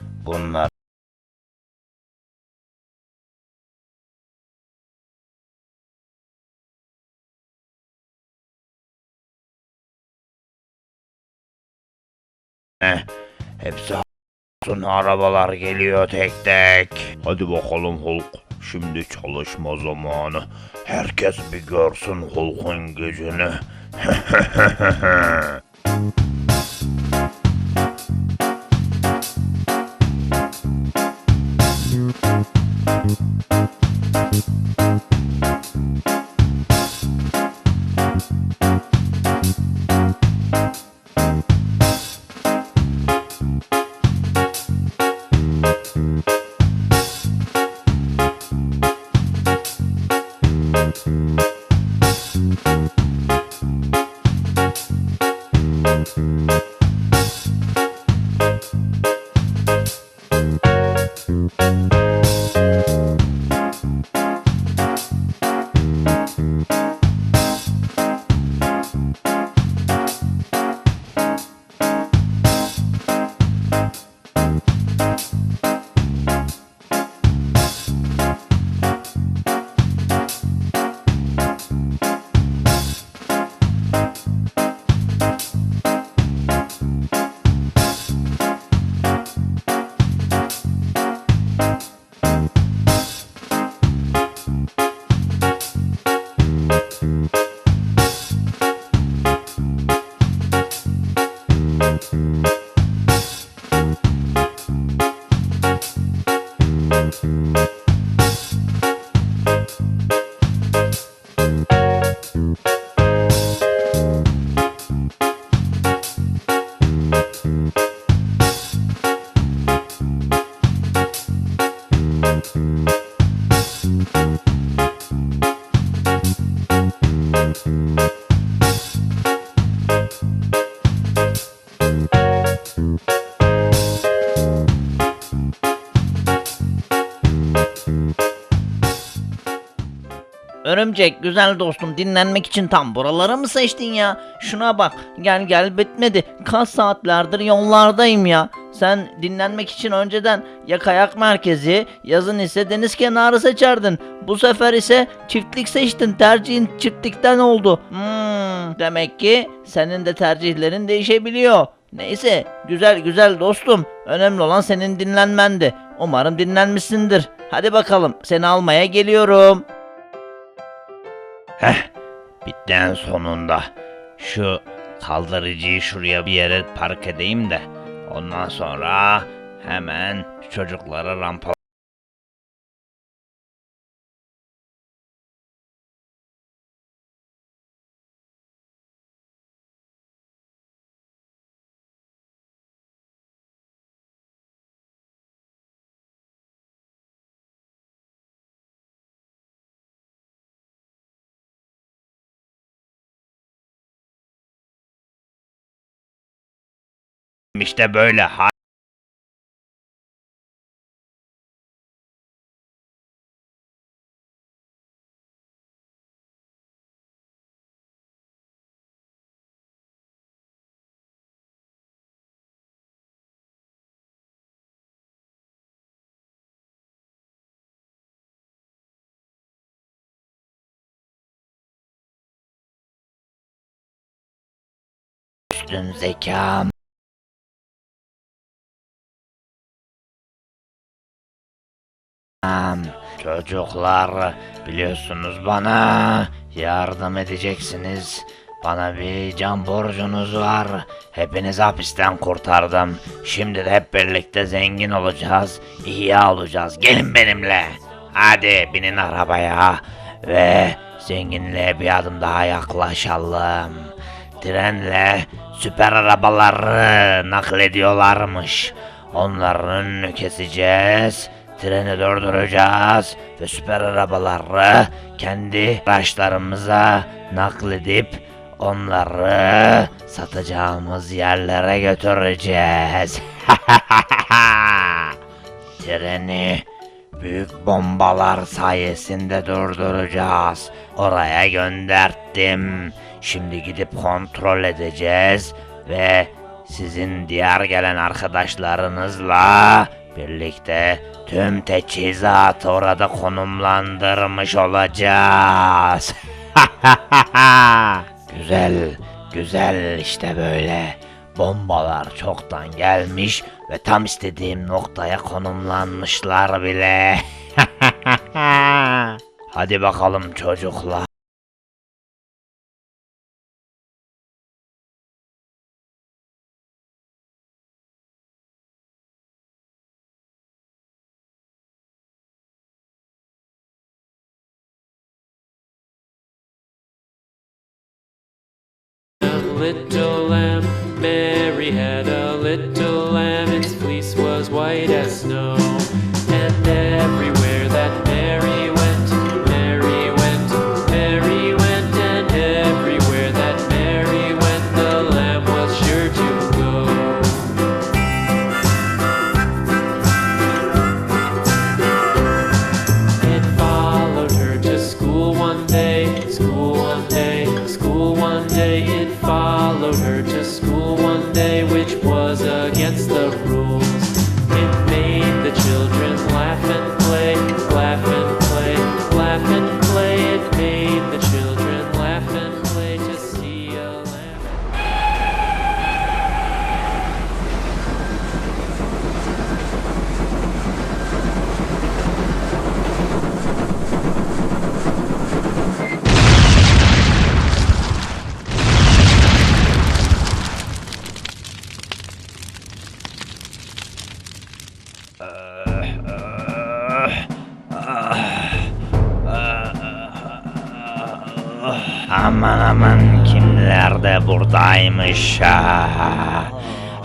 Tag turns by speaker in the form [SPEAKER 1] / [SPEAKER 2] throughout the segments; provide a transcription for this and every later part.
[SPEAKER 1] bunlar Eh, hepsi olsun arabalar geliyor tek tek. Hadi bakalım Hulk. Şimdi çalışma zamanı. Herkes bir görsün Hulk'un gücünü.
[SPEAKER 2] Örümcek güzel dostum dinlenmek için tam buraları mı seçtin ya? Şuna bak gel gel bitmedi. Kaç saatlerdir yollardayım ya. Sen dinlenmek için önceden ya kayak merkezi yazın ise deniz kenarı seçerdin. Bu sefer ise çiftlik seçtin. Tercihin çiftlikten oldu. Hmm, demek ki senin de tercihlerin değişebiliyor. Neyse güzel güzel dostum. Önemli olan senin dinlenmendi. Umarım dinlenmişsindir. Hadi bakalım seni almaya geliyorum.
[SPEAKER 1] Heh, bitti en sonunda. Şu kaldırıcıyı şuraya bir yere park edeyim de. Ondan sonra hemen çocuklara rampa işte böyle ha üstün zekam. Çocuklar biliyorsunuz bana yardım edeceksiniz. Bana bir can borcunuz var. Hepinizi hapisten kurtardım. Şimdi de hep birlikte zengin olacağız. iyi olacağız. Gelin benimle. Hadi binin arabaya. Ve zenginliğe bir adım daha yaklaşalım. Trenle süper arabaları naklediyorlarmış. Onların önünü keseceğiz. Treni durduracağız ve süper arabaları kendi araçlarımıza nakledip onları satacağımız yerlere götüreceğiz. Treni büyük bombalar sayesinde durduracağız. Oraya gönderttim. Şimdi gidip kontrol edeceğiz ve sizin diğer gelen arkadaşlarınızla birlikte tüm teçhizatı orada konumlandırmış olacağız. güzel, güzel işte böyle. Bombalar çoktan gelmiş ve tam istediğim noktaya konumlanmışlar bile. Hadi bakalım çocuklar.
[SPEAKER 3] Little lamb, Mary had a little lamb, its fleece was white as snow. was a
[SPEAKER 1] Aman aman kimler de buradaymış ha.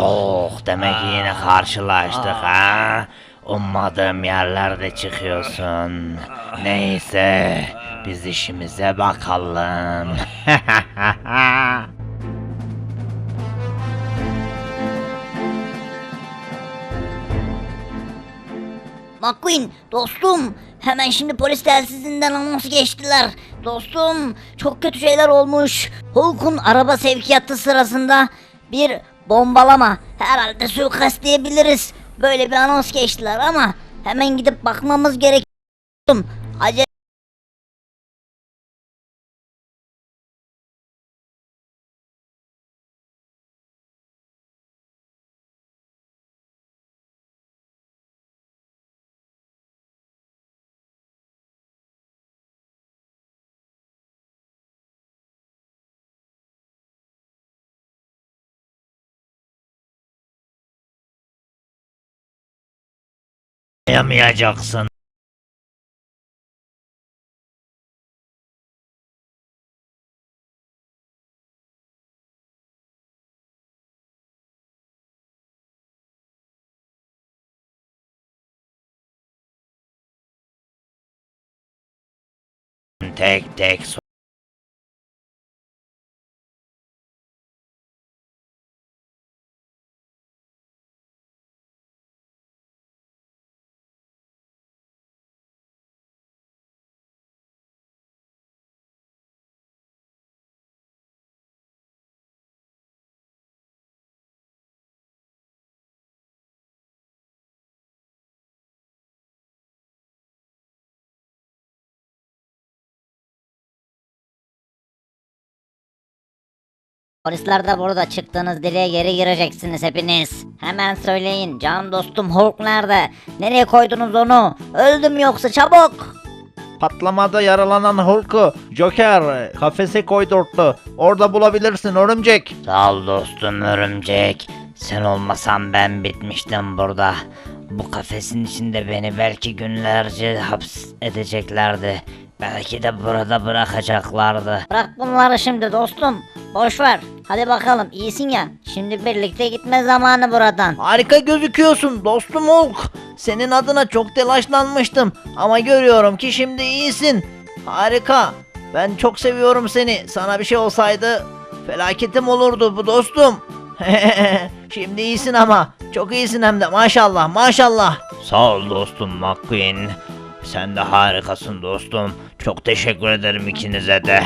[SPEAKER 1] Oh demek yine karşılaştık ha. Ummadığım yerlerde çıkıyorsun. Neyse biz işimize bakalım.
[SPEAKER 4] McQueen dostum hemen şimdi polis telsizinden anons geçtiler. Dostum çok kötü şeyler olmuş. Hulk'un araba sevkiyatı sırasında bir bombalama herhalde suikast diyebiliriz. Böyle bir anons geçtiler ama hemen gidip bakmamız gerek. Acele
[SPEAKER 1] Yamayacaksın. Tek tek so-
[SPEAKER 4] Polisler de burada çıktığınız dileğe geri gireceksiniz hepiniz. Hemen söyleyin canım dostum Hulk nerede? Nereye koydunuz onu? Öldüm yoksa çabuk.
[SPEAKER 2] Patlamada yaralanan Hulk'u Joker kafese koydurttu. Orada bulabilirsin örümcek.
[SPEAKER 1] Sağ ol dostum örümcek. Sen olmasan ben bitmiştim burada. Bu kafesin içinde beni belki günlerce haps edeceklerdi. Belki de burada bırakacaklardı.
[SPEAKER 4] Bırak bunları şimdi dostum. Boş ver. Hadi bakalım iyisin ya. Şimdi birlikte gitme zamanı buradan.
[SPEAKER 2] Harika gözüküyorsun dostum Hulk. Senin adına çok telaşlanmıştım ama görüyorum ki şimdi iyisin. Harika. Ben çok seviyorum seni. Sana bir şey olsaydı felaketim olurdu bu dostum. şimdi iyisin ama. Çok iyisin hem de maşallah maşallah.
[SPEAKER 1] Sağ ol dostum McQueen. Sen de harikasın dostum. Çok teşekkür ederim ikinize de.